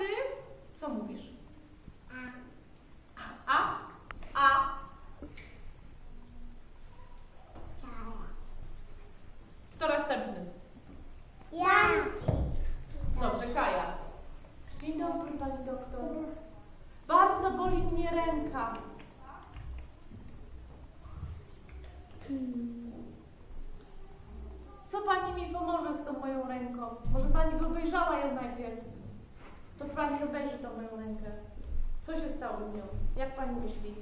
dobry. Co mówisz? A? A? Kto następny? Dobrze, Kaja. Dzień dobry, pani doktor. Bardzo boli mnie ręka. Co pani mi pomoże z tą moją ręką? Może pani by obejrzała ją najpierw? To pani obejrzy tą moją rękę. Co się stało z nią? Jak pani myśli?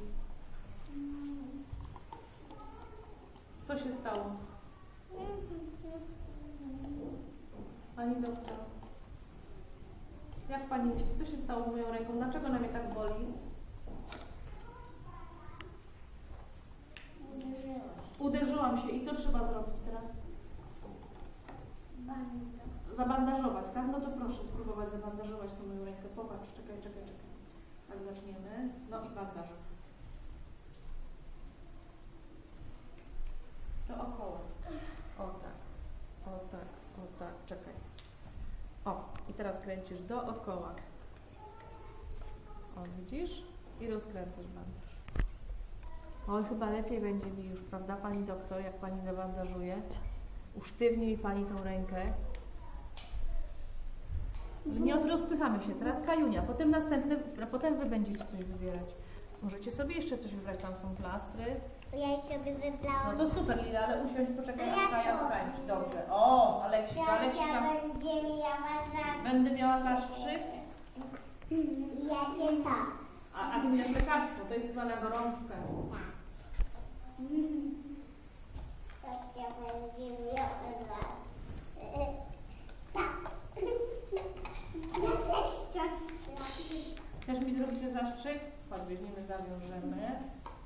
Co się stało? Pani doktor. Jak pani myśli, co się stało z moją ręką? Dlaczego ona mnie tak boli? Uderzyłam się i co trzeba zrobić teraz? Zabandażować, tak? No to proszę spróbować zabandażować tą moją rękę. Popatrz, czekaj, czekaj, czekaj. Tak zaczniemy. No i bandaż. Dookoła. O tak, o tak, o tak, czekaj. O, i teraz kręcisz dookoła. O, widzisz? I rozkręcasz bandaż. Oj, chyba lepiej będzie mi już, prawda, pani doktor, jak pani zabandażuje. Usztywni mi pani tą rękę. Nie rozpychamy się. Teraz kajunia, potem następny, a potem wy będziecie coś wybierać. Możecie sobie jeszcze coś wybrać, tam są plastry. Ja sobie No wybrałam. to super, Lila, ale usiądź, poczekaj, No aż Kaja skończy. Dobrze. O, Aleksik, Aleksik Ciocia tam... będzie miała zastrzyk. Będę miała zastrzyk, Jakie to? a, a ty miałeś lekarstwo, to jest chyba na gorączkę. Ciocia będzie miała zastrzyk. Tak. Ja też ciocia. Chcesz mi zrobić zastrzyk? Chodź, weźmiemy, zawiążemy.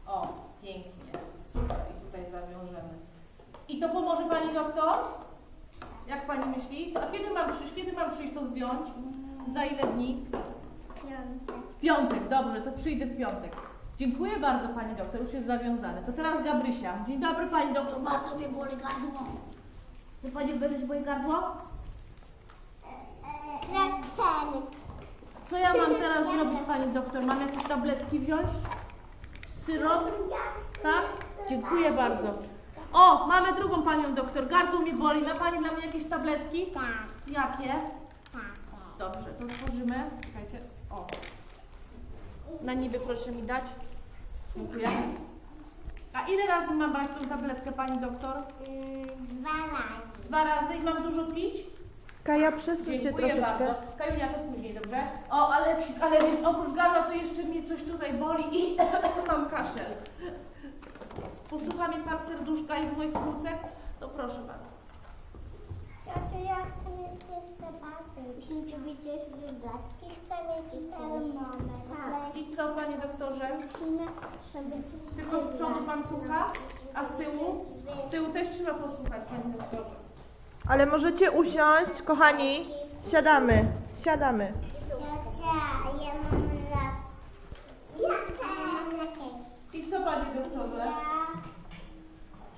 O, pięknie. Super, i tutaj zawiążemy. I to pomoże Pani doktor? Jak Pani myśli? A kiedy mam przyjść? Kiedy mam przyjść to zdjąć? Za ile dni? W piątek, dobrze, to przyjdę w piątek. Dziękuję bardzo Pani doktor, już jest zawiązane. To teraz Gabrysia. Dzień dobry Pani doktor, bardzo mnie boli gardło. Chce Pani obejrzeć moje gardło? Raz ten. Co ja mam teraz zrobić Pani doktor? Mam jakieś tabletki wziąć? Syrop? Tak? Dziękuję bardzo. O, mamy drugą panią doktor. Gardło mi boli. Ma pani dla mnie jakieś tabletki? Tak, Jakie? tak. Dobrze, to otworzymy. Czekajcie. O. Na niby proszę mi dać. Dziękuję. A ile razy mam brać tą tabletkę pani doktor? Mm, Dwa razy. Dwa razy i mam dużo pić? Kaja, przesuń się Dziękuję troszeczkę. bardzo. Kajunia, to później, dobrze? O, ale, ale wiesz, oprócz gardła to jeszcze mnie coś tutaj boli i mam kaszel. Posłucha mi pan serduszka i moich krócek? To proszę bardzo. Ciociu, ja chcę mieć jeszcze pasy. Musimy być coś wybrać. I chcę mieć termometr. Tak. I co, panie doktorze? Musimy sobie coś Tylko z przodu pan słucha, a z tyłu? Z tyłu też trzeba posłuchać, panie doktorze. Ale możecie usiąść, kochani. Siadamy, siadamy. Ciocia, ja mam raz. I co, panie doktorze?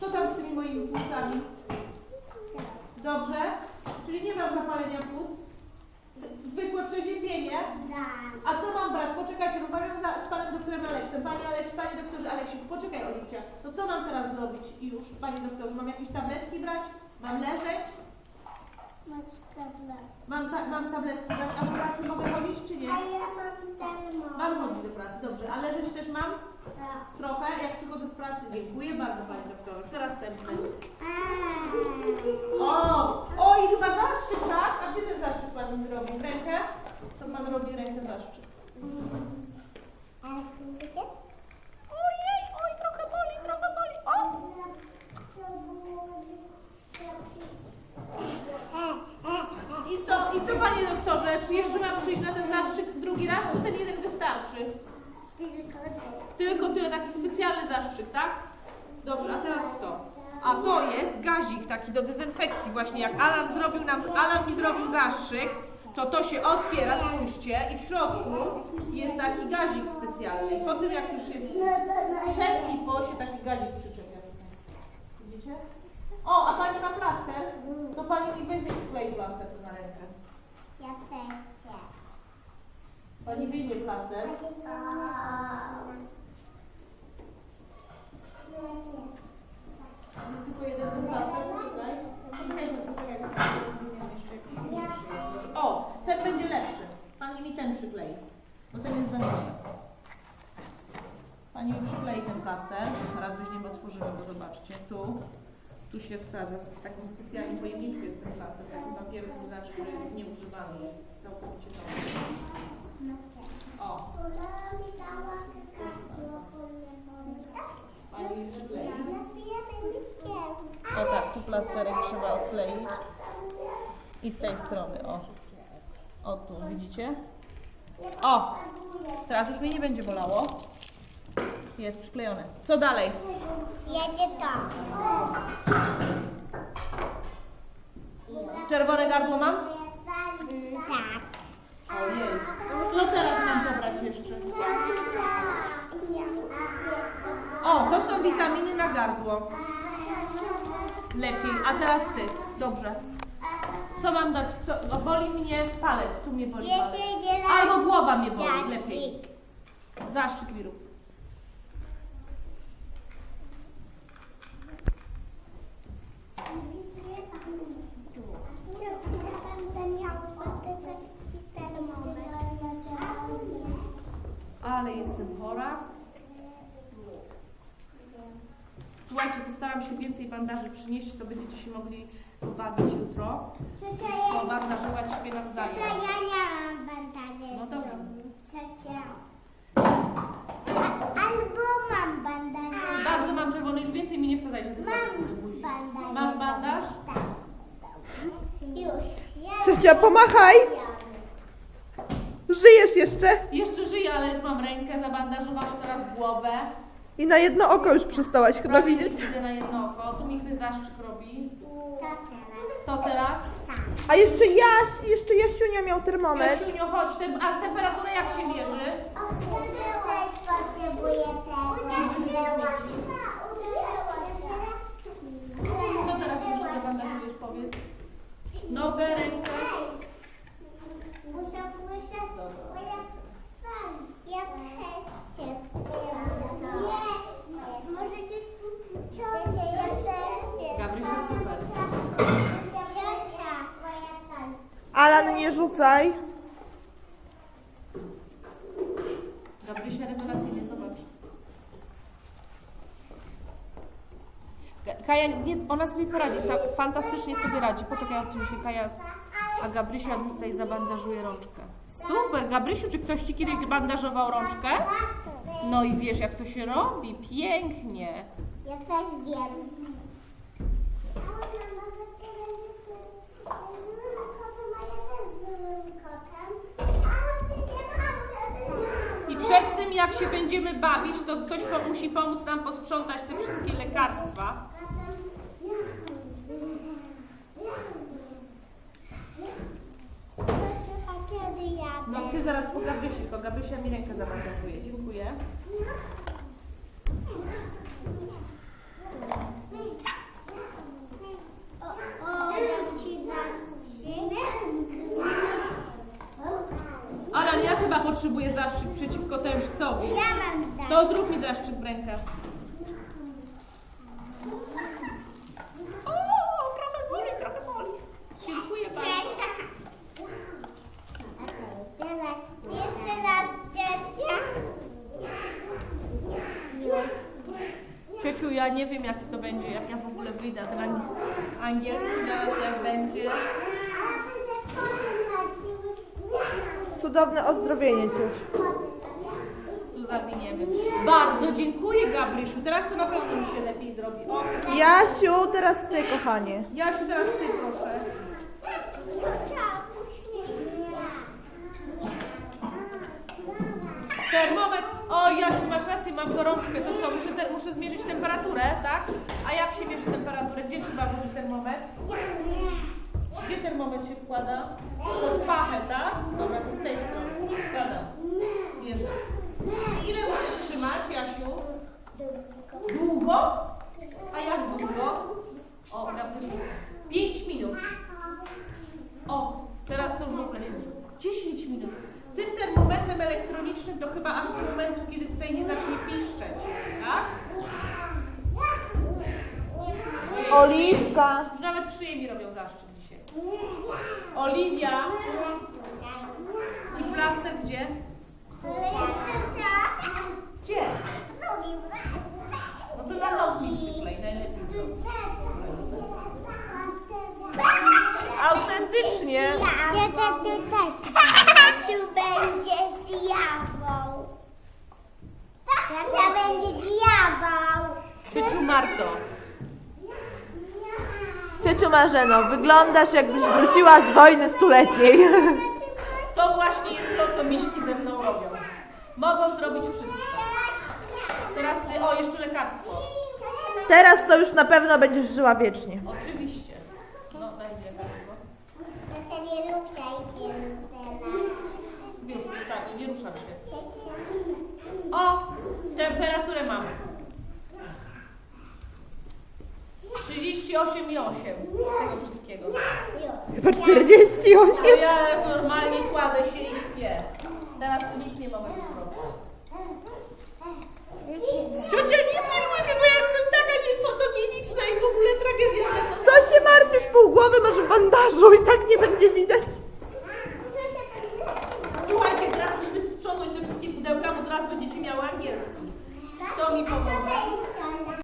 Co tam z tymi moimi płucami? Dobrze? Czyli nie mam zapalenia płuc? Zwykłe przeziębienie? Tak. A co mam brać? Poczekajcie, rozmawiam za, z panem doktorem Aleksem. Panie, Aleks, panie doktorze Aleksiku, poczekaj Oliwcia. To co mam teraz zrobić I już, panie doktorze? Mam jakieś tabletki brać? Mam leżeć? Masz tablet. Mam, ta, mam tabletki? A w pracy mogę chodzić czy nie? A ja mam termometr. Mam chodzić do pracy, dobrze. A leżeć też mam? Tak. Trochę, jak przychodzę z pracy. Dziękuję bardzo, panie doktorze. Kto następny? Eee. O! O, i chyba zastrzyk, tak? A gdzie ten zastrzyk pan mi zrobi? W rękę? To pan robi rękę zastrzyk. A kurde? Ojej, oj, trochę boli, trochę boli. O! I co, I co doktorze? Czy jeszcze mam przyjść na ten zastrzyk drugi raz, czy ten jeden wystarczy? Tylko tyle, taki specjalny zastrzyk, tak? Dobrze, a teraz kto? A to jest gazik taki do dezynfekcji właśnie. Jak Alan zrobił nam, Alan mi zrobił zastrzyk, to to się otwiera, spójrzcie, i w środku jest taki gazik specjalny. I potem jak już jest przed i po się taki gazik przyczepia. Widzicie? O, a pani ma plaster? To pani mi i wklei plaster na rękę. Ja też chcę. Pani wyjmie plaster. Jest tylko jeden ten plaster, poczekaj. Poczekaj, poczekaj, poczekaj. Wymieniam jeszcze jakiś mniejszy. O, ten będzie lepszy. Pani mi ten przyklei, bo ten jest za mały. Pani mi przyklei ten plaster. Zaraz weźmiemy, otworzymy go, zobaczcie. Tu, tu się wsadza. W takim specjalnym pojemniczku jest ten plaster. Takim papieru, to znaczy, że jest nieużywany jest. Całkowicie nowy. O, pani przyklei. O tak, tu plasterek trzeba odkleić. I z tej strony, o. O tu, widzicie? O! Teraz już mnie nie będzie bolało. Jest przyklejone. Co dalej? Jedzie to. Czerwone gardło mam? Tak. Ojej. Co teraz mam pobrać jeszcze? O, to są witaminy na gardło. Lepiej. A teraz ty. Dobrze. Co mam dać? Co? O, boli mnie palec. Tu mnie boli palec. Albo głowa mnie boli. Lepiej. Zastrzyk mi rób. Będę miał dotykać termometr. Ale jestem chora. Słuchajcie, postaram się więcej bandaży przynieść, to będziecie się mogli pobawić jutro. Pobandażować siebie nawzajem. ja nie mam bandaży. No dobrze. Albo mam bandaże. Bardzo mam czerwony, już więcej mi nie wsadzajcie Mam bandaż. Masz bandaż? Tak. Już. Ciocia, pomachaj. Żyjesz jeszcze? Jeszcze żyję, ale już mam rękę zabandażowaną, teraz głowę. I na jedno oko już przestałaś chyba Prawie widzieć. nie widzę na jedno oko. Tu mi ktoś zastrzyk robi. To teraz. A jeszcze Jaś, jeszcze Jasiunia miał termometr. Jasiunio, chodź, tem, a temperaturę jak się mierzy? Co teraz jeszcze zabandażujesz, powiedz? Nogę, rękę. Muszę słyszeć twoje fan. Ja też cię. Nie, możecie Ciocia, ja też cię. Gabrysia, super. Ciocia, twoja fan. Alan, nie rzucaj. Gabrysia rewelacyjnie, zobacz. Kaja, nie, ona sobie poradzi, sa, fantastycznie sobie radzi. Poczekaj, odsuń się Kaja, a Gabrysia tutaj zabandażuje rączkę. Super, Gabrysiu, czy ktoś Ci kiedyś bandażował rączkę? No i wiesz, jak to się robi, pięknie. Ja też wiem. I przed tym, jak się będziemy bawić, to ktoś musi pomóc nam posprzątać te wszystkie lekarstwa. A kiedy jadę? No Ty zaraz po Gabrysi, tylko Gabrysia mi rękę zabandażuje. Dziękuję. O, o, dam ci zastrzyk. Alan, ja chyba potrzebuję zastrzyk przeciwko tężcowi. Ja mam dać. To zrób mi zastrzyk w rękę. O, trochę boli, trochę boli. Dziękuję bardzo. Teraz jeszcze raz ciocia. Ciociu, ja nie wiem, jak to będzie, jak ja w ogóle wyjdę ten ang- angielski zaraz, jak będzie. Cudowne ozdrowienie, ciociu. Tu zawiniemy. Bardzo dziękuję, Gabrysiu. Teraz to na pewno mi się lepiej zrobi. O, Jasiu, teraz ty, kochanie. Jasiu, teraz ty proszę. Ciocia, uśmiech. Termometr. O, Jasiu, masz rację, mam gorączkę. To co, muszę, te, muszę zmierzyć temperaturę, tak? A jak się mierzy temperaturę? Gdzie trzeba włożyć termometr? Gdzie termometr się wkłada? Pod pachę, tak? Dobra, to z tej strony. Wkładam. I ile musisz trzymać, Jasiu? Długo? A jak długo? O, Gabrysiu. 5 minut. O, teraz to już w ogóle się 10 minut. Tym termometrem elektronicznym to chyba aż do momentu, kiedy tutaj nie zacznie piszczeć, tak? Ojej, Oliwka. Już nawet szyję mi robią zaszczyt dzisiaj. Oliwia. I plaster gdzie? Gdzie? No to na nos mi przyklej, najlepiej Autentycznie. Tata tutaj. Tatu będzie zjawą. Tata będzie diabeł. Ciociu Marto, Ciociu Marzeno, wyglądasz jakbyś wróciła z wojny stuletniej. to właśnie jest to, co miśki ze mną robią. Mogą zrobić wszystko. Teraz ty, o, jeszcze lekarstwo. Teraz to już na pewno będziesz żyła wiecznie. Oczywiście. No, daj mi lekarstwo. Ruszaj się, Nutella. Już, wystarczy, nie ruszam się. O, temperaturę mam. 38,8 tego wszystkiego. Chyba 48. To ja normalnie kładę się i śpię. Teraz nic nie mogę już robić. Ciocia, nie już pół głowy masz w bandażu i tak nie będzie widać. Słuchajcie, teraz musimy sprzątnąć te wszystkie pudełka, bo zaraz będziecie miały angielski. To mi pomoże.